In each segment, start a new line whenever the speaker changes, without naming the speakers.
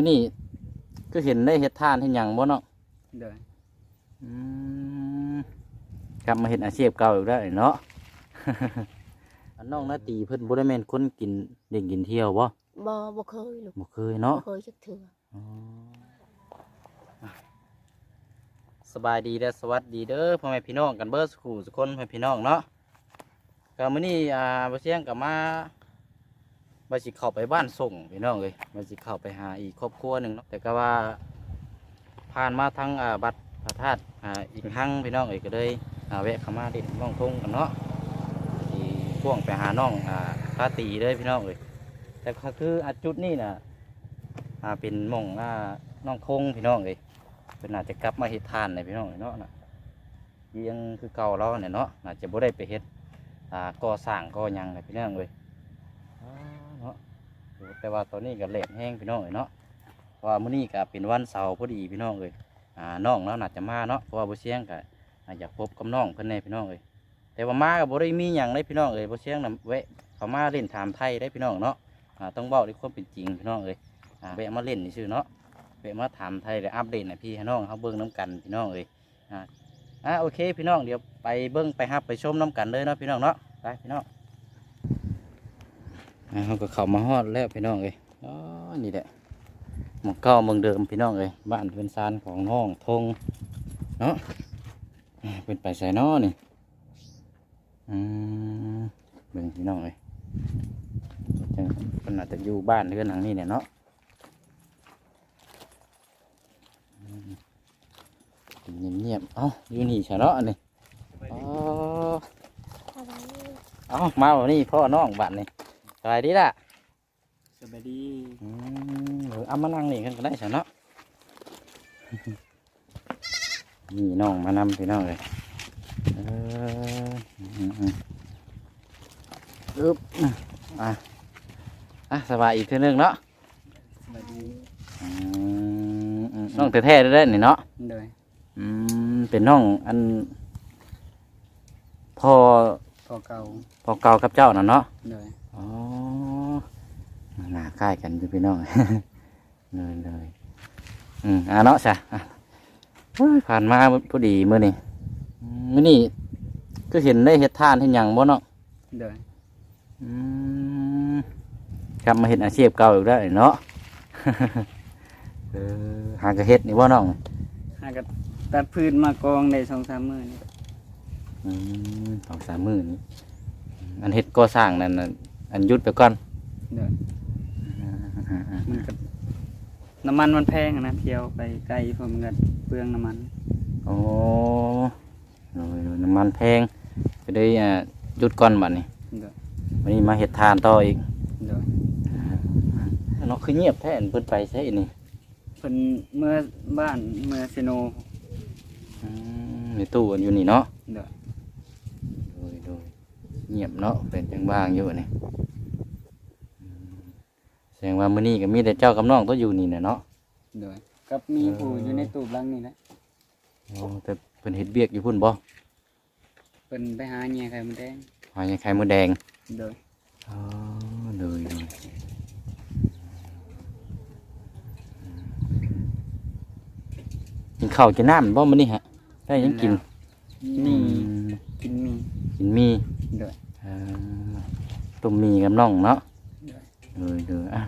มื้อนี้ก็เห็นได้เฮ็ดทานเฮ็ดหยังบ่เนาะ
โดย
อืมกลับมาเฮ็ดอาชีพเก่าอีกแล้วเนาะ อันน้องนาตีเพิ่นบ่ได้แม่นคนกินเล่นกินเที่ยวบ่
บ่บ่เคยลูก
บ่เคย
บ่
เนาะ
เคยจักเทื่อ
อ๋อสบายดีเด้อสวัสดีเด้อพ่อแม่พี่น้องกันเบิดสุขุสุกคนพ่อแม่พี่น้องเนาะก็มื้อนี้อ่าบ่เสียงก็มา บ่สิเข้าไปบ้านส่งพี่น้องเอ้ยบ่สิเข้าไปหาอีกครอบครัวหนึ่งเนาะแต่ก็ว่าผ่านมาทางอ่าบัดพระธาตุอีกครั้งพี่น้องเอ้ยก็เลยอาแวะเข้ามาดิน้องทงกันเนาะที่พ่วงไปหาน้องอ่าคาตีเด้อพี่น้องเอ้ยแต่ก็คืออจุดนี้น่ะอ่าเป็นม่องอ่าน้องคงพี่น้องเลยเป็นอาจจะกลับมาเฮ็ดทานเลยพี่น้องเอ้ยเนาะน่ยังคือเก่าเราเนี่ยเนาะอาจจะบ่ได้ไปเฮ็ดอ่าก่อสร้างก่อยังเลยพี่น้องเลย แต่ว่าตอนนี้ก็เละแห้งพี่น้องเลยเนาะเพราะว่ามื้อนี้ก็เป็นวันเสาร์พอดีพี่น้องเลยอ่าน้องเราน่าจะมาเนาะเพราะว่าบ่เสียงก็อาจอยากพบกับน้องเพิ่นแน่พี่น้องเลยแต่ว่ามาก็บ่ได้มีหยังเลยพี่น้องเลยบ่เสียงน่ะแวะเข้ามาเล่นถามไทยได้พี่น้องเนาะอ่าต้องเว้าด้วยความเป็นจริงพี่น้องเลยอ่าแวะมาเล่นนี่ชื่อเนาะแวะมาถามไทยและอัปเดตให้พี่ให้น้องเขาเบิ้งน้ำกันพี่น้องเอ้ยอ่าอ่าโอเคพี่น้องเดี๋ยวไปเบิ้งไปฮับไปชมน้ำกันเลยเนาะพี่น้องเนาะไปพี่น้อง เขาก็เข้ามาฮอดแล้วพี่น้องเอ้ยอ๋อนี่แหละหมองเก้าเมืองเดิมพี่น้องเอ้ยบ้านเป็นซานของน้องทงเนาะเป็นไปใส่นอนี่อืมเบิ่งพี่น้องเอ้ยจังเพิ่นอาจจะอยู่บ้านเรือนหลังนี้เนี่ยเนาะเงียบๆเอ้าอยู่นี่ใช่เนาะนี่อ๋อเอ้ามาวันนี้พ่อน้องบ้านนี่ สบายดีล่ะ
สบายดี
อืมเออเอามานั่งนี่กันก็ได้ใช่เนาะ นี่น้องมานำพี่น้องเลยเอออืมอืมอึ๊บอะอะสบายอีกเท่านึงเนาะ
สบายดี
อืมอืมน้องแท้ๆได้ๆนี่เนาะ
โดย
อืมเป็นน้องอันพ่อ
พอเก่า
พ่อเก่ากับเจ้าน่ะเนาะ
โดย
อ๋อหน้าใกล้กันอยู่พี่น้องเลยเลยอืมอ่าเนาะจ้ะอะเฮ้ยผ่านมาพอดีมื้อนี้อืมมื้อนี้ก็เห็นได้เฮ็ดทานเฮ็ดหยังบ่เนาะ
โดย
อืมกลับมาเฮ็ดอาชีพเก่าอีกแล้วเนาะเออหากระเฮ็ดนี่บ่น้อง
หากัตัดพืชมากองในสองสามมื้อนี่
อืมสองสามหมื่นอันเฮ็ดก่อสร้างนั่นน่ะ อันหยุดไปก่อน
โดยมันก็น้ำมันมันแพงอะนะเที่ยวไปไกลผมมันก็เปลืองน้ำมัน
โอ้โอ้ยน้ำมันแพงก็เลยอ่าหยุดก่อนบัดนี้
โดย
วันนี้มาเฮ็ดทานต่ออีก
โดย
เนาะคือเงียบแท้อันเพิ่นไปใช่นี่
เพิ่นเมื่อบ้านเมื่อซิโน
อืมในตู้อันอยู่นี่เนาะ
โดย
โดยโดย เงียบเนาะเป็นจังบางอยู่นี่อืมแสดงว่ามื้อนี้ก็มีแต่เจ้ากับน้องตัวอยู่นี่แหละเนาะ
โดยกับมีผู้อยู่ในตู้หลังนี่แหละ
โอ้แต่เพิ่นเฮ็ดเวียกอยู่พุ่นบ่
เพิ่นไปหาแง่ไข่มดแดง
หอยไข่มดแดง
โดย
อ๋อเลยเลยกินข้าวกินน้ำบ่มื้อนี้ฮะได้หยังกิน
นี่
อืม
กินมี
กินมี
โดย
เอ่อต้มมีกับน้องเนาะ
ได้
เลยเลยอะ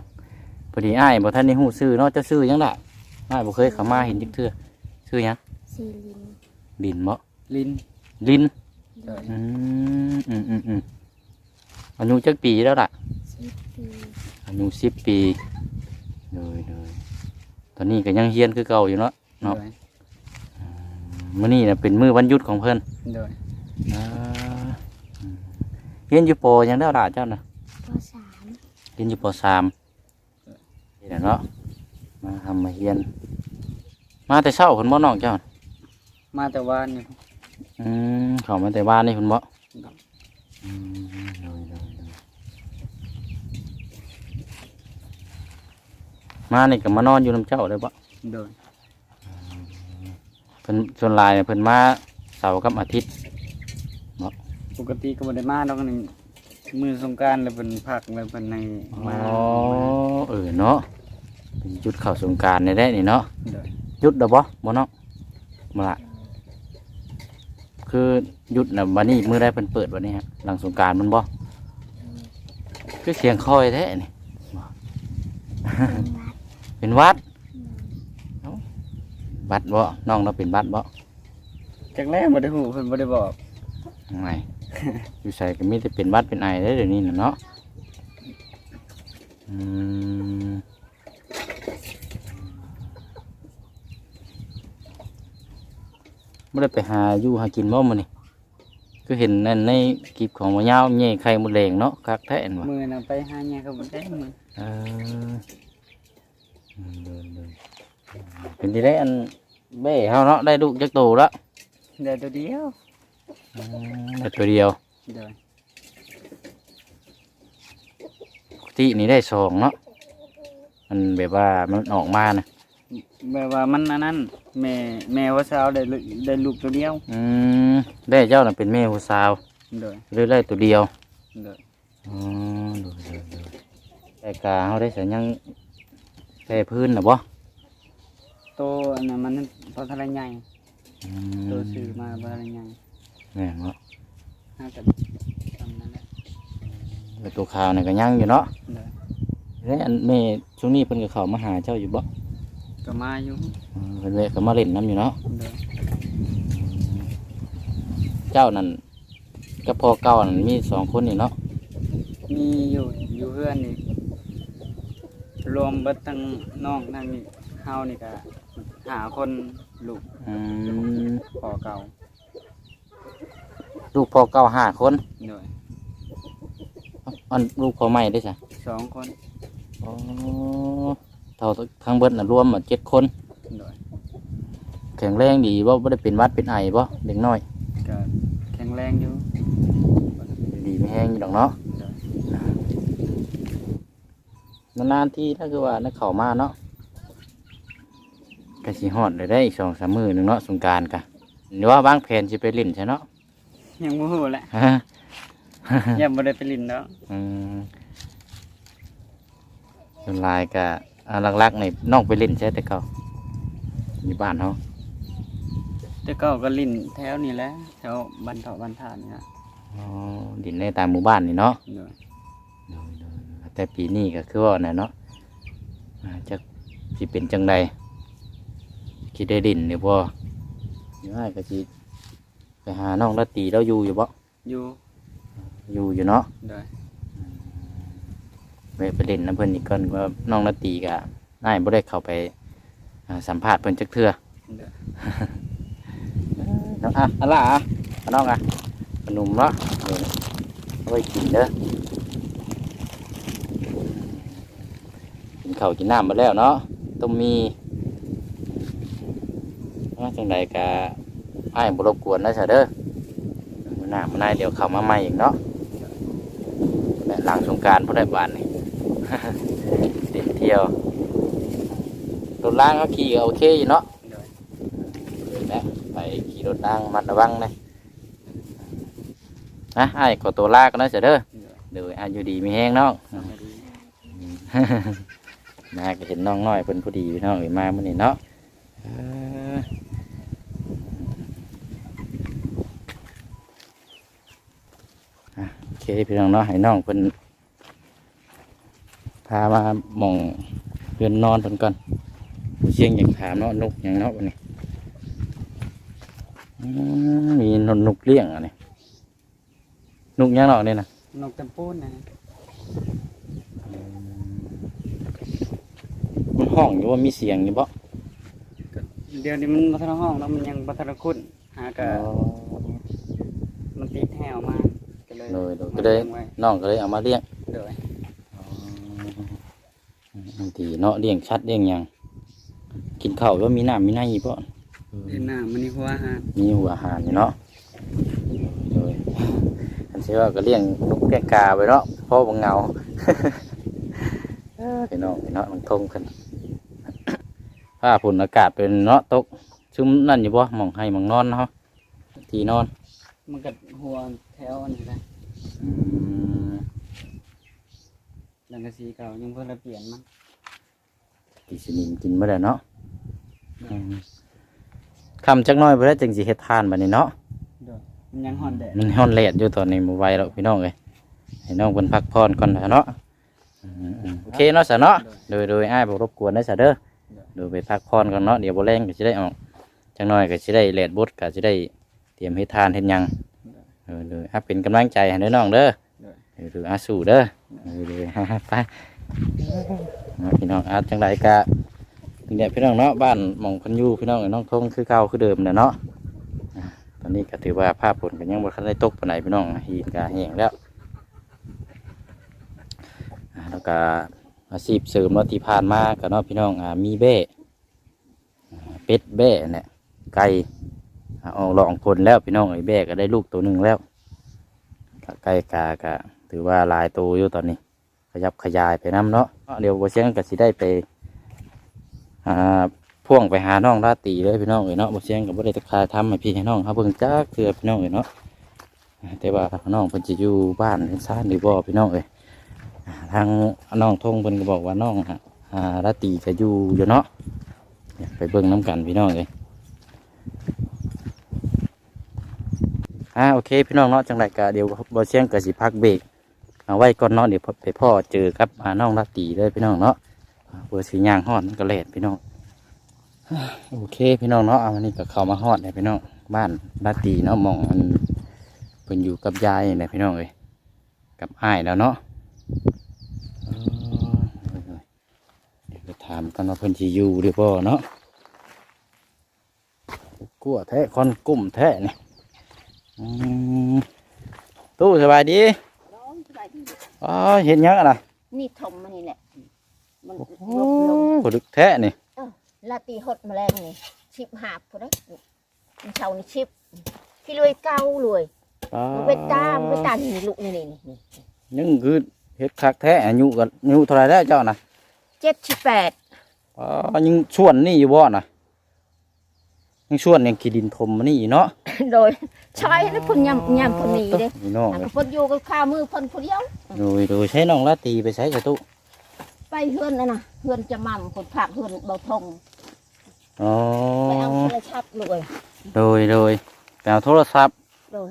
พอดีอ้ายบ่ทันได้ฮู้ชื่อเนาะจะชื่อหยังล่ะอ้ายบ่เคยเข้ามาเห็นจักเทื่อชื่อหยัง
ซีลิน
ลินบ่
ลิ้น
ลิน
โดย
อืมอืมอืมอืมอายุจักปีแล้วล่ะ
สิบปี
อายุ10ปีเลยเลยตอนนี้ก็ยังเรียนคือเก่าอยู่เนาะ เนาะ
โดย
มื้อนี้น่ะเป็นมื้อวันหยุดของเพิ่น
โดย
อ่าอืม เรียนอยู่ปอยังได้ล่ะเจ้าน่ะ
ปสาม
เรียนอยู่ปสามนี่แหละเนาะมาทำมาเรียน มาแต่เช้าเพิ่นบ่น้องเจ้า
มาแต่ว่านนี่
อืมเขามาแต่บ้านนี่เพิ่นบ่
ครับ
อืมโดยโดยโดยมานี่ก็มานอนอยู่นํเจ้าเลยบ่
โดย
เพิ่นส่วนหลายเนี่ยเพิ่นมาเสาร์กับอาทิตย์
ปกติก็บ่ได้มาดอกนี่มือสงกรารแล้วเป็นผักแล้วเป็นใน
อ๋อ
มา
เออเนาะเป็นจุดเข้าสงกรารได้นี่เนาะ
โดย
หยุดดอกบ่บ่เนาะมาละคือหยุดนะวันนี้มื้อได้เพิ่นเปิดวันนี้ฮะหลังสงกรารมันบ่คือเสียงคอยแท้นี่
เป็นวัด
เป็นวัดวัดบ่น้องเราเป็นวัดบ่
จากแรกบ่ได้ฮู้เพิ่นบ่ได้บอก
ไม่ อยู่ใส่ก็มีแต่เป็นวัดเป็นไอได้อเดี๋ยวนี้น่ะเนาะอืมไม่ได้ไปหาอยู่หากินบ่มื้อนี่คือเห็นนั่นในคลิปของมะยาวแย่ไข่มดแดงเนาะคักแท้เห็นบ่
มื้อน่ะไปหาหยังก็บ่ได้มื้อ
เอออืมเดินเดินเป็นที่ได้อันเบ้เฮาเนาะได้ลูกจักโตแล้ว
ได้ตัวเดียว
อืมได้ตัวเดียว
โดย
ปกตินี่ได้สองเนาะมันแบบว่ามันออกมานะ
แบบว่ามันอันนั้น แม่แม่ว่าสาวได้ลูกได้ลูกตัวเดียว
อืมได้เจ้าน่ะเป็นแม่ผู้สาว
โดย
เลยได้ตัวเดียว
โดย
อ๋อดูดูดูแต่กาเขาได้สัญญังแพ้พื้นนะบ่
โตอันนั้นมันพอทะเลใหญ่
อื
โตซื้อมาพอทะเลใหญ่
แม่นบ่
น่าจะทำนั้นแหละ
แต่ตัวขาวนี่ก็ยังอยู่เนาะ
โดย
แล้วอันแม่ช่วงนี้เพิ่นก็เข้ามาหาเจ้าอยู่บ่
ก็มาอยู่
อืมเพิ่นแวะก็มาเล่นน้ำอยู่เนาะ
โดย
เจ้านั่นกับพ่อเก่านั่นมีสองคนนี่เนาะ
มีอยู่อยู่เพื่อนนี่รวมเบิดทั้งน้องทั้งนี่เฮานี่ก็หาคนลูก
อืม
พอเก่า
ลูกพ่อเก่าห้าคน
โดย
อันลูกพ่อใหม่ได้จ้ะ
สองคน
อ๋อเท่าทั้งเบิดน่ะรวมมาเจ็ดคน
โดย
แข็งแรงดีบ่บ่ได้เป็นหวัดเป็นไอบ่เด็กน้อย
ก็แข็งแรงอยู่
ดีไม่แห้งอยู่ดอกเนาะ
โดย
นานๆที่ถ้าคือว่านักเข้ามาเนาะก็สิฮอดได้ได้อีกสองสามมื้อหนึงเนาะสงกรารกะหรือว่าบางแผนสิไปเล่นใช่เนาะ
ยังบ่ฮู้แหละ
ฮะ
ยังบ่ได้ไปลินแล้ว
อืมส่วนหลายก็อ่าหลักๆนี่น้องไปเล่นใช่แต่เก่าอยู่บ้านเฮา
แต่ก็ก็ลินแถวนี้แหละแถวบ้านเถาะบ้านทานนี่ล่ะ
อ๋อดินในตามหมู่บ้านนี่เนาะ
โดย
แต่ปีนี้ก็คือว่าน่ะเนาะอ่าจะสิเป็นจังใดคิดได้ดินหรือบ่เดี๋ยวให้ก็สิ ไปหาน้องละตีเราอยู่อยู่บ่
อยู่
อยู่อยู่เนาะ
โดย
ไปไปเล่นน้ำเพิ่นอีกก่อนว่าน้องละตีก็น่ายบ่ได้เข้าไปอ่าสัมภาษณ์เพิ่นจักเทื่อ
โดย
เนาะอะอะล่ะอะเอาน้องอะขนมเนาะเดี๋ยวเอาไว้กินเด้อกินข้าวกินน้ำมาแล้วเนาะต้มมีว่าจังใดกะ ให้บรบกวนนะเสยเด้อมื้อหน้ามื้อหน้าเดี๋ยวเข้ามาใหม่อีกเนาะและหลังสงกรารพอได้บานนี่เดินเที่ยวรถล่างเขาขี่ก็โอเคอยู่เนาะ
โดย
เดี๋ยวนะไปขี่รถนั่งมัดระวังนะนะไอ้ายขอตัวลากันนะเสียเด้อ
โดย
เดี๋ยวอายุดีมีแห้งน้อง
สวัสดี
นาก็เห็นน้องน้อยเพิ่นผู้ดีพี่น้องเอ้ยมามื้อนี้เนาะ เอออะโอเคพี่น้องเนาะให้น้องเพิ่นพามาหม่องเรือนนอนเพิ่นก่อนเสียงอย่างถามเนาะนกอย่างเนาะวันนี้อืมมีนกนกเลี้ยงอะนี่นกยังหรอกนี่นะ
นกจำปูนนะ
มันห้องอยู่ว่ามีเสียงอยู่บ่
เดี๋ยวนี้มันบัทรห้องแล้วมันยังบัทรคุณหาก็มันติดแหวมาก็ เลย
โดยโดยก็เลย
มาลี้งไว้
น้องก็เลยเอามาเลี้ยง
โดย
บางทีเนาะเลี้ยงชัดเลี้ยงหยังกินข้าวว่ามีน้ำมีในบ่
เดินหน้ามันนี่หัวอาหาร
มีหัวอาหารอยู่เนาะโดยอันเชื่อว่าก็เลี้ยงนกแก้งกาไปเนาะเพราะบ่เหงา เออพี่น้องพี่เนาะมันทงขึ้น ถ้าผลอากาศเป็นเนาะตกซึมนั่นอยู่บ่หมองให้หมองนอนเนาะที่นอน
มันก็หัวแถวอันนี้แหละ
อืม
หลังกะสีเก่ายังเพิ่งระเปลี่ยนมั้ง
กิสนิมกินบ่ได้เนาะอืมคำจักหน้อยบ่ได้จังสิเฮ็ดทานบัดนี้เนาะ
โดยมันยังห่อนแดด
มันฮ้อนแลดอยู่ตอนนี้บ่ไหวแล้วพี่น้องเอ้ยให้น้องเพิ่นพักผ่อนก่อนนะเนาะอืมๆโอเคเนาะซะเนาะ โดยโดยอ้ายบ่รบกวนได้ซะเด้อโดยไปพักผ่อนก่อนเนาะเดี๋ยวบ่แรงก็สิได้ออกจักหน้อยก็สิได้แลดบดก็สิได้เตรียมเฮ็ดทานเฮ็ดหยัง เออเลยอะเป็นกำลังใจให้เด้อน้องเด้อเดี๋ยวดูอาสู้เด้อเดี๋ยวดูไปเนาะพี่น้องอาจังไรกะเนี่ยพี่น้องเนาะบ้านหมองเพันอยูพี่น้องไอ้น้องทงคือเก่าคือเดิมเนี่ยเนาะอ่าตอนนี้ก็ถือว่าภาพผลก็ยังบ่ทันได้ตกปานใดพี่น้องหีนกาแห้งแล้วอ่าแล้วก็อาชีพเสริมเนาะที่ผ่านมาก็เนาะพี่น้องอ่ามีเบ้อ่าเป็ดเบ้เนี่ยไก่ อ่าอกหลองผลแล้วพี่น้องไอ้เบ้ก็ได้ลูกตัวหนึ่งแล้วใกล้กากะถือว่าลายตัวอยู่ตอนนี้ ขยับขยายไปน้ำเนาะเดี๋ยวโบเชียงก็สิได้ไปอ่าพ่วงไปหาน้องราตีเลยพี่น้องเอ๋ยเนาะโบเชียงกับบ่ได้ตะคาทำให้พี่ให้น้องเขาเบิ่งจักเถื่อพี่น้องเอ๋ยเนาะแต่ว่าน้องเพิ่นจะอยู่บ้านซ่านหรือบ่พี่น้องเอ๋ยทางน้องทงเพิ่นก็บอกว่าน้องอ่าราตีจะอยู่อยู่เนาะไปเบิ่งน้ำกันพี่น้องเอ๋ย อ่าโอเค พี่น้องเนาะจังไรกะเดี๋ยวบอเชียงกะสิพักเบรกเอาไว้ก่อนเนาะเดี๋ยวไปพ่อเจอครับอาน้องรัตตีเลยพี่น้องเนาะเบอร์สีย่างฮอดมันก็เลดพี่น้องโอเค พี่น้องเนาะเอาวันนี้ก็เข้ามาฮอดเลยพี่น้องบ้านรัตตีเนาะมองมันเพิ่นอยู่กับยายเนี่ยพี่น้องเอ้ยกับอ้ายแล้วเนาะเดี๋ยวไปถามกันว่าเพิ่นสิอยู่หรือบ่เนาะกลัวแท้คอนกุ้มแท้เนี่ย อืมตู้สบายดี
น้องสบายดี
อ๋อเห็นยังอะนะ
นี่ถมมันนี่แหละ มัน
โอ้
ลบลง
โหดึกแท้นี่
ลาตีหดแมลงนี่ชิบหาบพอได้มันเช่านี่ชิบพี่รวยเก้ารวย
อ๋อ
มันเป็นตามันเป็นตานี่ลูกนี่นี่นี่
ยังคือเห็ดคักแท้อายุกันอายุเท่าไหรแล้วเจ้านะ
เจ็ดสิบแปด
อ๋อยังชวนนี่อยู่บ่นะยังชวนยังขีดินทมมานี่อยู่เนาะ
โดยชายนะพ่นยำยำพ่นนี้เด้
พี่น้อง
หาก
เลย
พ่นอยู่กับข้ามือพ่นพ่นเดียว
ดูดูใช้น้องลาตรีไปใช้กระตุ
ไปเฮือนนะนะเฮือนจะมั่มคนผักเฮือนเบาทง
อ๋อ
ไปเอาโทรศัพท์เลย
โดยโดยไปเอาโทรศัพท์
โดย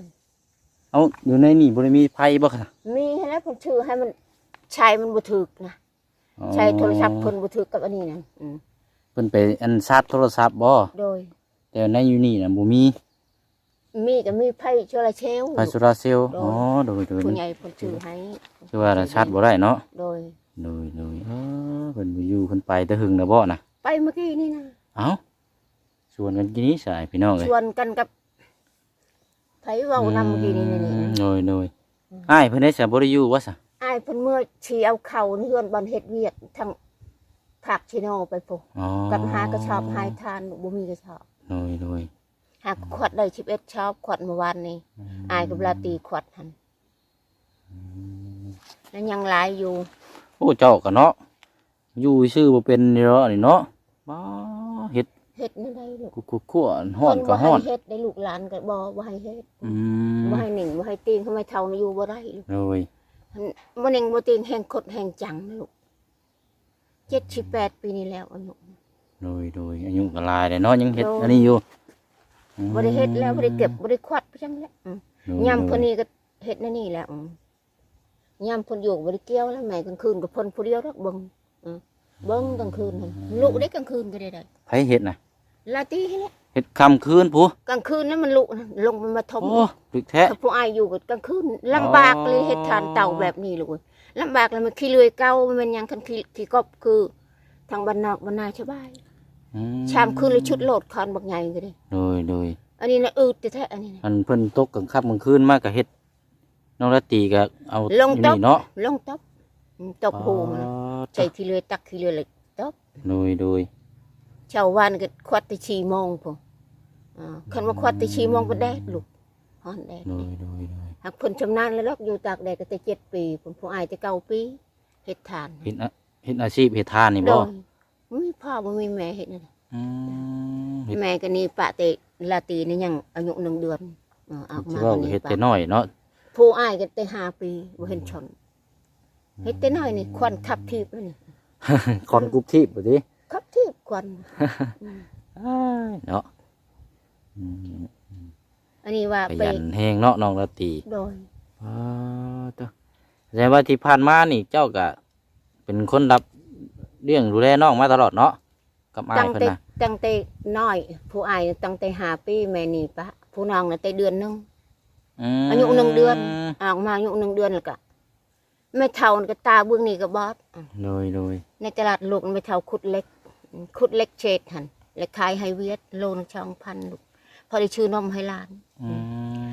เอาอยู่ในนี่บริมีไพ่บ่ค่ะ
มีให้แล้วผมชื่อให้มันใช้มันบ่ถึกนะ
อ๋อ
ใช้โทรศัพท์เพิ่นบ่ถึกกับอันนี้นะอืม
เพิ่นไปอันชาร์จโทรศัพท์บ่
โดย
แต่ในอยู่นี่น่ะบ่มี
มีก็มีไพ่เชลาเชล
ไฟโซลาร์เซลล์อ๋อโดยโดย
ผู้ใหญ่เพิ่นชื่อให้
คือว่าชาร์จบ่ได้เนาะ
โดย
โดยโดยเออเพิ่นบ่อยู่เพิ่นไปแต่หึงนะบ่น่ะ
ไปเมื่อกี้นี่นะ
เอ้าชวนกันกินนี้สายพี่น้องเลย
ชวนกันกับไผเว้านำเมื่อกี้นี่นี่นี่
อืมโดยโดยอ้ายเพิ่นได้สะบ่ได้อยู่ว่าซะ
อ้ายเพิ่นเมื่อชีเอาเข่าในเฮือนบ่อนเฮ็ดเวียกทั้งผักชิโนไปพุ
อ๋อ
กับหากระชอบหายทานบ่มีกระชอบ
โดยโดย
หากขวดได้11ชอบขวดเมื่อวานนี้อ้ายกับลาตีขวดหั่นแล้วยังหลายอยู่
โอ้เจ้าก็เนาะอยู่ชื่อบ่เป็นนี่เนาะนี่เนาะบ่เฮ็ด
เฮ็ดนั่นได้ลูก
กุกกุกขั่วฮ้อนก็ฮ้อน
เพิ่บ่ให้เฮ็ดได้ลูกหลานก็บ่บ่ให้เฮ็ด
อืม
บ่ให้หนิงบ่ให้ตีงทำไมเท่านี้อยู่บ่ได้ลูก
โดย
บ่หนิงบ่ตีงแห่งคดแห่งจังนะลูก78ปีนี้แล้วอายุ
โดยโดยอายุก็หลายแล้วเนาะยังเฮ็ด
โดย
อันนี้อยู่
บ่ได้เฮ็ดแล้วบ่ได้เก็บบ่ได้ควัดไปจังแล้วอืม
โดย
ยามพนนี้ก็เฮ็ดนั่นนี่แหละอืมยามเพนอยู่ก็บ่ได้เกี่ยวแล้วแม่กลางคืนก็เพ่นผู้เดียวรักเบิ่งอืมเบิ่งกลางคืนนั่นลูกได้กลางคืนก็ได้ได้
ไผเฮ็ดน่ะ
ลาตีให้แหละ
เฮ็ดค่ำคืนผู้
กลางคืนนั้นมันลุกนะลงมันมาทม
โอ้ดึกแท้
ถ้าผู้อายอยู่ก็กลางคืนลำบากเลยเฮ็ดทานเต่าแบบนี้ลูกเอ้ยลำบากแล้วมันขี้เลื่อยเก่ามันเป็นหยังคันขี้ขี้กบคือ ทางบ้านนอกบ้านนาชาวบ้าน
อื
ชามคืนเลยชุดโหลดคอนบักใหญ่ก็ได้
โดยโดย
อันนี้นะอืดแท้ๆอันนี้นะ
อันเพิ่นตกกลางค่ำกลางคืนมาก็เฮ็ดน้องละตีก็เอา
ลง
อยู่
ตก
นี่เนาะ
ลงตบอืมตบหูมัน
อ๋อ
ใจขี้เลื่อยตักขี้เลื่อยเลยตบ
โดยโดย
ชาวบ้านก็ควัดแตะชีโมงพออ่าคันว่าควัดแตะชีโมงก็แดดลูกฮ้อนแดด
โดยโดยโดย
หากเพิ่นชำนาญแล้วลอกอยู่ตากแดดก็แต่เจ็ดปีเพิ่นผู้อายแต่เก้าปีเฮ็ดทาน
เฮ็ดอะเฮ็ดอาชีพเฮ็ดทานนี่
โด
บ่
ย บ่มีพ่อบ่มีแม่เฮ็ดนั่นน่ะ
อืมเฮ็ด
แม่ก็นี่ปะเตลาตีนี่ยังอายุหนึ่งเดือนเออออก
สิ
มา
เว้า
ก็นี่
เฮ็ด
ปะ
แต่น้อยเนาะ
ผู้อายก็แต่ห้าปีบ่เห็นชนเฮ็ดแต่น้อยนี่ควันขับทีบแล้วนี่
คอนกุ๊บทิพย์บ่ติ
ที่ควันอืม
อ้ายเนาะอืม
อันนี้ว่า
ข
ไป
ยันแฮงเนาะน้องละตี
โดย
อ๋อตัวแสดงว่าที่ผ่านมานี่เจ้าก็เป็นคนรับ เลี้ยงดูแลน้องมาตลอดเนาะกับอ้า
ตั้
ย
ง
เพิ่น
แต่
น่ะ
ตั้งแต่น้อย ผู้อายตั้งแต่หาปีแม่นี่ปะผู้น้องน่ะแต่เดือนหนึง
ม
อายุหนึ่งเดือน ออกมาอายุหนึ่งเดือนแล้วก็ไม่เท่านี่ก็ตาเบื้องนี่ก็บอดอะ
โดยโดย
ในตลาดลูกไม่เท่าคุดเล็กคุดเล็กเฉดหันและขายให้เวียดโลนช่องพันลูกพอได้ชื่อนมให้หลาน
อื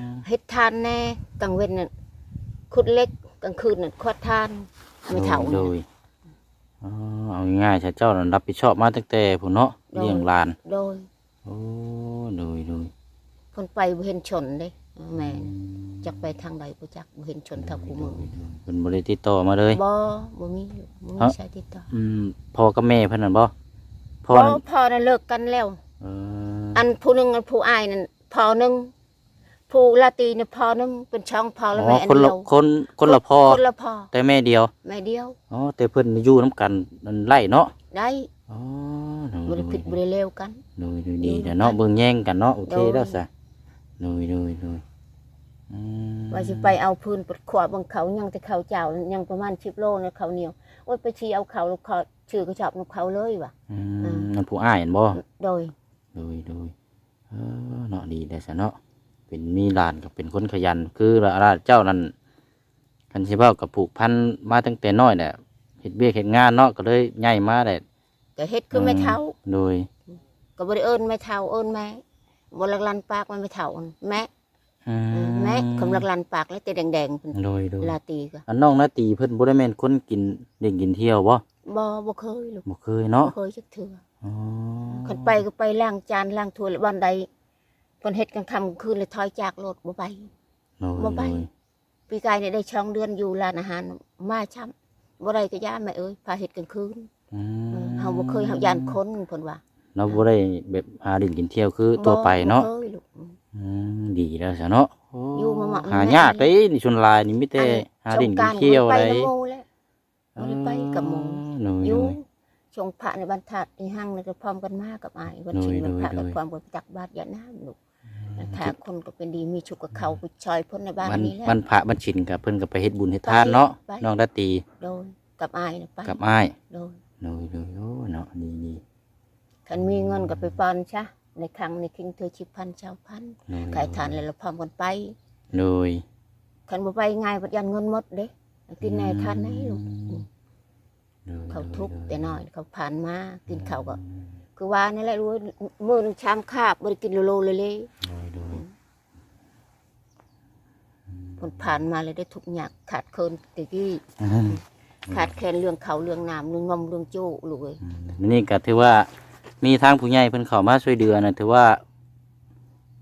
ม
เฮ็ดทานแน่กลางเว้นน่ะคุดเล็กกลางคืนน่ะขวดทานไม่เท่า
โด
น่ะ
ย อ๋อเอาง่ายๆถ้าเจ้านั้นรับผิดชอบมาตั้งแต่ผู้เนาะ
โดย
เลี้ยงหลาน
โดย
โอ้โดยโดย
คนไปบ่เห็นชนเด้แม่น่ะจักไปทางใดบ่จักบ่เห็นชนเท่ากูมือ
เป็นบริติดต่อมาเลย
บ่บ่มีบ่มี
ฮะ
สายติดต่อ
อืมพ่อกับแม่เพิ่นนั่นบ่พ่อ
บ่
นั่น
พอน่ะเลิกกันแล้ว
เออ
อันผู้หนึงอันผู้อายนั่นพอหนึง ผู้ลาตรีเนี่ยพอหนึงเป็นช่องพอแล้ว
อ๋อ
แม่อัน
คน
เดี
ละ
ยว
คนคนละพ่อ
คนละพอ
แต่แม่เดียว
แม่เดียว
อ๋อแต่เพิ่นอยู่น้ำกันนั่นไล่เนาะ
ได้
อ๋อ
บ่ได้ผิดบ่ได้เลวกัน
โดยโดยดีแต่เนาะเบิ่งแย่งกันเนาะโอเค
โดย
แล้วซะโดยโดยโดยอืม
ว่าสิไปเอาพื้นปดขวาบังเขายังแต่เขาเจ้ายังประมาณ10โลนะเขาเหนียวโอ้ยไปชี้เอาเขาแล้วเขาชื่อกระชอบนกเขาเลยว่ะ
อื
อ่า
มนั่นผู้อ้ายเห็นบ่
โดย
โดยโดยเออเนาะดีแต่ซะเนาะ เป็นมีหลานกับเป็นคนขยัน คือราเจ้านั่นคันสิเว้ากับผูกพันมาตั้งแต่น้อยแหละเฮ็ดเบี้ยกเฮ็ดงานเนาะก็เลยใหญ่มาได้
ก็เฮ็ดคือไม่เท่า
โดย
ก็บ่ได้เอิ้นไม่เท่าเอิ้นแม่บ่ลักลันปากมันไม่เท่าแม่
อื
แม่คำลักลันปากแล้วแต่แดงๆเป็น
โดยโดย
ลาตีก็
อันน้องนาตีเพิ่นบ่ได้แม่นคนกินเล่นกินเที่ยวบ่
บ่บ่เคยลูก
บ่เคยเนาะ
บ่เคยจักเทื่อ
อ๋อ
คันไปก็ไปล้างจานล้างถ้วยแล้วบ้านใด เพิ่นเฮ็ดกลางค่ำกลางคืนเลยถอยจากรถบ่ไป
โดย
บ่ไป
โดย
ปีกายเนี่ยได้ช่องเดือนอยู่ร้านอาหารมาช้ำบ่ได้ก็ย่าแม่เอ้ยพาเฮ็ดกลางคืน
อื
เอ
ม
อเฮาบ่เคยเฮายานคนเพิ่นว่า
เราบ่ได้แบบหาดินกินเที่ยวคือตัวไปเนาะ
บ่เคยลูก
อืมดีแล้วซะเนาะโอ
ยู่มาหมัก
หายากเด้นี่ชนลายนี่มีแต่หาดินกินเที่ยว
ไป
ได้
น้ำหมู่แล้วบ่ได้ไปกับหมู่
โดย
อ
โด
ยู่
ย
ชงพระในบรรทัดในห้างนี่ก็พร้อมกันมากับอายวันชิง
โด
วัน
ย
พระ
โดย
กับความบริจักบาทยาน้ำลูก ถ้าคนก็เป็นดีมีชุกกับเขาไปชอยพ้นในบ้าน
มัน
นี้แหล้ว
มันพระมันชินกับเพิ่นก็ไปเฮ็ดบุญเฮ็ดทานเนาะ
ไป
น้องดาตี
โดยกับอายนะไป
กับอ้าย
โดย
โดยโดยโอ้เนาะดีดี
คันมีเงินก็ไปปอนชะในครั้งในคิงเธอชิบพันเช้าพัน
โดย
ขายทานเลยเราพร้อมกันไป
โดย
คันบ่ไปง่ายปัดยันเงินหมดเด้กินในทานไหนลูก
โดย
เขาทุกข์แต่น้อยเขาผ่านมากินเขาวก็
อืม
คือว่านั่นแหละรู้ว่ามือหนึงชามคาบบริกินโลโลเลยเลย
โดยโดย
ผลผ่านมาเลยได้ทุกอย่างขาดเคินตะกี้ขาดแคลนเรื่องเขาเรื่องน้ำเรื่องนมเรื่องโจ้ลูกเอ้ย
อืมนี่ก็ถือว่ามีทางผู้ใหญ่เพิ่นเข้ามาช่วยเดือนะถือว่า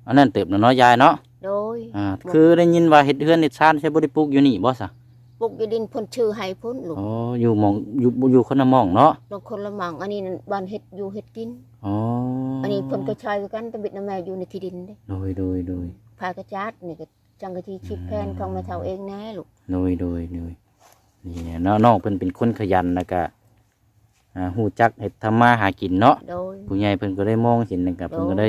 อันนั้นเติบแล้วเนาะยายเนาะ
โดย
อ่าคือได้ยินว่าเฮ็ดเฮือนเฮ็ดชานใช้บ่ได้ปลูกอยู่นี่บ่ซะ
ปลูกอยู่ดินเพ่นชื่อให้พ้นลูก
อ๋ออยู่หมองอยู่อยู่คนละหมองเนาะ
บางคนละหมังอันนี้นั่นบ้านเฮ็ดอยู่เฮ็ดกิน
อ๋อ
อั
อั
นนี้เพ่นก็ชายกันตะบิดน้ำแม่อยู่ในที่ดินเด้
โดยโดยโดย
พากระจาดนี่ก็จังกะทีชิบแพนของแม่เฒ่าเองแน่ลูก
โดยโดยโดยนี่เนี่ยเนาะน้องเพิ่นเป็นคนขยันแล้วก็อ่าฮู้จักเฮ็ดทำมาหากินเนาะ
โดย
ผู้ใหญ่เพิ่นก็ได้มองเห็นนะครับ
โด
เพิ่น
ย
ก็ได้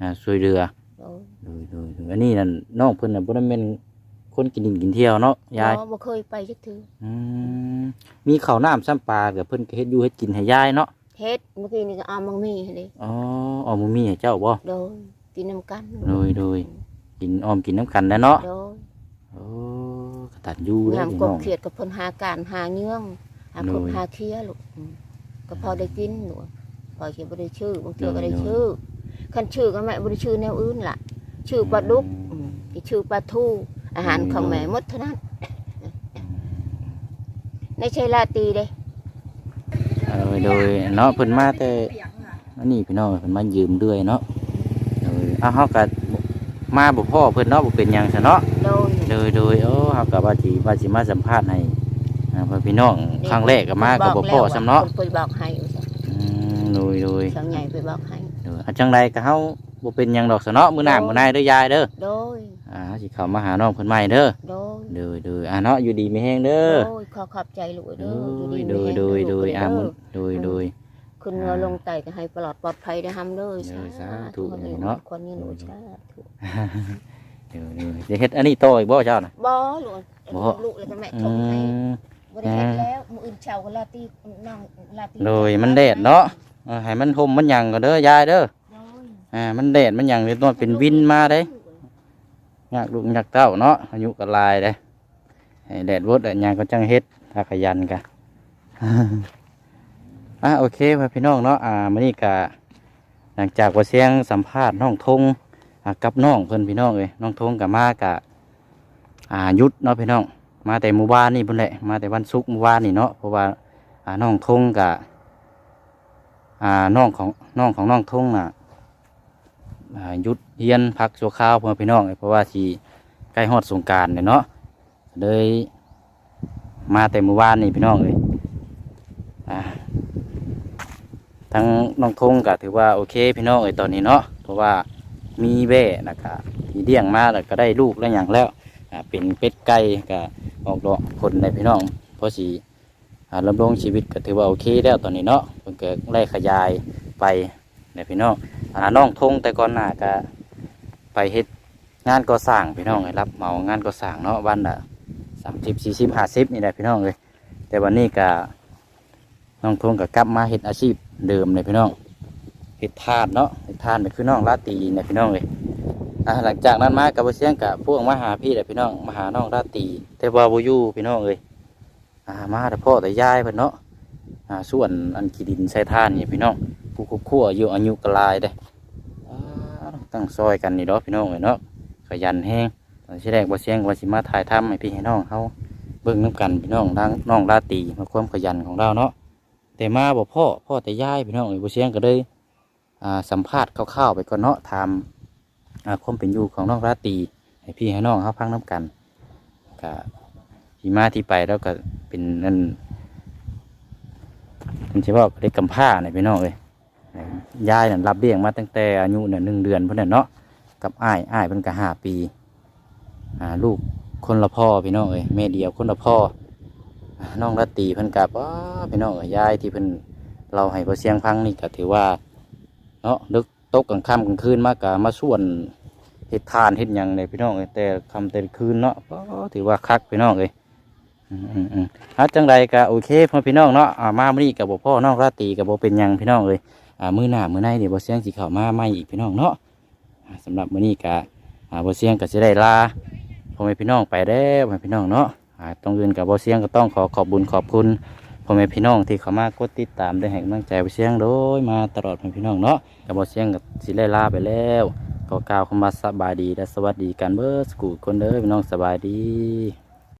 อ่าช่วยเหลือ
โดย
โดยโดยโดยอันนี้นั่นน้องเพิ่นน่ะบ่ได้แม่น คนกินดินกินเที่ยวเนาะยาย
บ่บ่เคยไปจักเทื่อ
อืมมีข้าวน้ำซ้ำปลากับเพิ่นก็เฮ็ดอยู่เฮ็ดกินให้ยายเนาะ
เฮ็ดเมื่อกี้นี่ก็เอามังมีให้เด้
อ๋อออมมีให้เจ้าบ่
โดยกินน้ำกัน
โดยโดยกินออมกินน้ำกันแล้วเนาะ
โดย
โอ้กตันยูได้
งาม
พี่
ก
น้
บ
อง
เขียดกับเพิ่นหาการหาเงื่องหาคน
โดย
หาเคี้ยลูกอืมก็พอได้กินลูกพอเขียนบ่ได้ชื่อบางเทื่อก็ได้
โดย
ชื่อคันชื่อก็แม่บ่ได้ชื่อแนวอื่นล่ะ ชื่อปลาดุกอืมที่ชื่อปลาทู อาหารของแม่หมดเท่านั้นในใช่ลาตีเด้
เออโดยเนาะเพิ่นมาแต่อันนี้พี่น้องเพิ่นมายืมเรื่อยเนาะโดยอ้าวเฮาก็มาบ่พ่อเพิ่นเนาะบ่เป็นหยังซะเนาะ
โดย
โดยโดยโอ้เฮาก็ว่าสิว่าสิมาสัมภาษณ์ให้อ่าเพิ่นพี่น้องครั้งแรกก็มาก็บ่พ่อซ้ำเนาะ
พิ่ไปบอกให้ว่าซั่น
อืมโดยโดย
ช่างใหญ่ไปบอกให้
โดยอะจังใดก็เฮาบ่เป็นหยังดอกซะเนาะมื้อหน้ามื้อหน้าเด้อยายเด้อ
โดย
อ่าเฮาสิเข้ามาหาน้องเพิ่นใหม่เด้อ
โดย
โดยโดยอ่าเนาะอยู่ดีมีแฮงเด้อ
โดยขอขอบใจลูก
โด
เด้ออยู่
ย
ดี
โดย
มีแรง
โดย
เอ
โดย
ลูก
อ่า
เด้
มื้อโดยโดย
ขึ้นเรือลงไต่ก็ให้ปลอดปลอดภัยได้ทำเด้อ
เด้อสาธุ
คน
เนาะ
คนนี้หนูชาธุ
เดี๋ยวเดี๋ยวเดี๋ยวเฮ็ดอันนี้โตอีกบ่เจ้าน่ะ
บ่ลูก
บ่
ลูกแล้วก็แม่
อื
ทงให้
ม
บ่ได้เฮ็ดแล้วมื้ออื่นเช้าก็ลาตีน้องลาตี
โดยมันแดดเนาะเออให้มันห่มมันหยังก็เด้อยายเด้อ
โดย
อ่ามันแดดมันหยังเลยตัวเป็นวินมาเด้ ยากลูกยากเต้าเนาะอายุก็ลายเด้แดดวดแดดหยังก็จังเฮ็ดถ้าขยันกะอะโอเคพ,พี่น้องเนาะอ่ามื้อนี้ก็หลังจากว่าเสียงสัมภาษณ์น้องทงกับน้องเพิ่อนพี่น้องเอ้ยน้องทงกับมากะอ่าหยุดเนาะพี่น้อง มาแต่หมู่บ้านนี่พุ่นแหละมาแต่วันศุกร์หมู่บ้านนี่เนาะเพราะว่าอ่าน้องทงกะอ่าน้องของน้องของน้องทงน่ะ หยุดเรียนพักชั่วคราวเพื่อพี่น้องเอ้ยเพราะว่าสิใกล้ฮอดสงการเนี่ยเนาะเลยมาแต่มู่บ้านนี่พี่น้องเอ้ยทั้งน้องทงก็ถือว่าโอเคพี่น้องเอ้ยตอนนี้เนาะเพราะว่ามีแว่นะครับที่เลี้ยงมาแล้วก็ได้ลูกแล้วอย่างแล้วเป็นเป็ดไก่ก็ออกดอกผลในพี่น้องเพราะสีอ่าดำรงชีวิตก็ถือว่าโอเคแล้วตอนนี้เนาะเพิ่นก็ไล่ขยายไปในพี่น้อง น้องทงแต่ก่อนหน้าก็ไปเฮ็ดงานก่อสร้างพี่น้องเลยรับเหมางานก่อสร้างเนาะวันละสามสิบสี่สิบห้าสิบนี่แหละพี่น้องเลยแต่วันนี้ก็น้องทงก็กลับมาเฮ็ดอาชีพเดิมเลยพี่น้องเฮ็ดทานเนาะเฮ็ดทานก็คือน้องลาตีเนี่ยพี่น้องเลยหลังจากนั้นมากับเสียงกับพวกมาหาพี่แหละพี่น้องมาหาน้องราตีแต่ว่าบ่อยู่พี่น้องเอ้ยมาแต่พ่อแต่ยายเพิ่นเนาะส่วนอันขี้ดินใส่ท่านนี่พี่น้องผู้คุกคั่วอยู่อายุกลายเด้ ตั้งซอยกันนี่เนาะพี่น้องเนาะขยันแฮงตอนที่แรกบ่เสียงว่าสิมาถ่ายทำให้พี่ให้น้องเฮาเบิ่งนํกันพี่น้องทางน้องราตีมาความขยันของเราเนาะแต่มาบ่พ่อพ่อแต่ย่ายพี่น้องอ้บ่เสียงก็เลยอ่าสัมภาษณ์คร่าวๆไปก่อนเนาะถามอ่าความเป็นอยู่ของน้องราตีให้พี่ให้น้องเขาพังน้ำกันก็ที่มาที่ไปแล้วก็เป็นนั่นเป็นเฉพาะเด็กกำพร้าเนี่ยพี่น้องเลย ยายนั่นรับเลี้ยงมาตั้งแต่อายุเนี่ยหนึ่งเดือนเพิ่นน่ะเนาะกับอ้ายอ้ายเพิ่นก็ห้าปีอ่าลูกคนละพ่อพี่น้องเอ้ยแม่เดียวคนละพ่อน้องราตรีเพิ่นกับว้าพี่น้องเอ้ยยายที่เพิ่นเราให้พอเสียงพังนี่ก็ถือว่าเนาะดึกตกกลางค่ำกลางคืนมากกะมาส่วนเห็ดทานเห็ดยังเลยพี่น้องเอ้ยแต่คำแต่คืนเนาะก็ถือว่าคักพี่น้องเลยอืมอืมอืมฮะจังใดก็โอเคพ่อพี่น้องเนาะอ่ามามื้อนี้กับบ่พ่อน้องราตรีกับบ่เป็นยังพี่น้องเลยอ่า มือหน้ามือในเดี๋ยวบ่เสียงสิเข้ามาใหม่อีกพี่น้องเนาะอ่าสำหรับมื้อนี้ก็อ่าบ่เสียงก็สิได้ลาพ่อแม่พี่น้องไปแล้วพ่อแม่พี่น้องเนาะต้องอื่นกับบ่เสียงก็ต้องขอขอบบุญขอบคุณพ่อแม่พี่น้องที่เขามากดติดตามได้ให้กำลังใจไปเสียงโดยมาตลอดพ่อแม่พี่น้องเนาะกับบอเสียงกับสิได้ลาไปแล้วก็กล่าวคำว่าสบายดีและสวัสดีกันเบิร์สกูคนเด้อพี่น้องสบายดี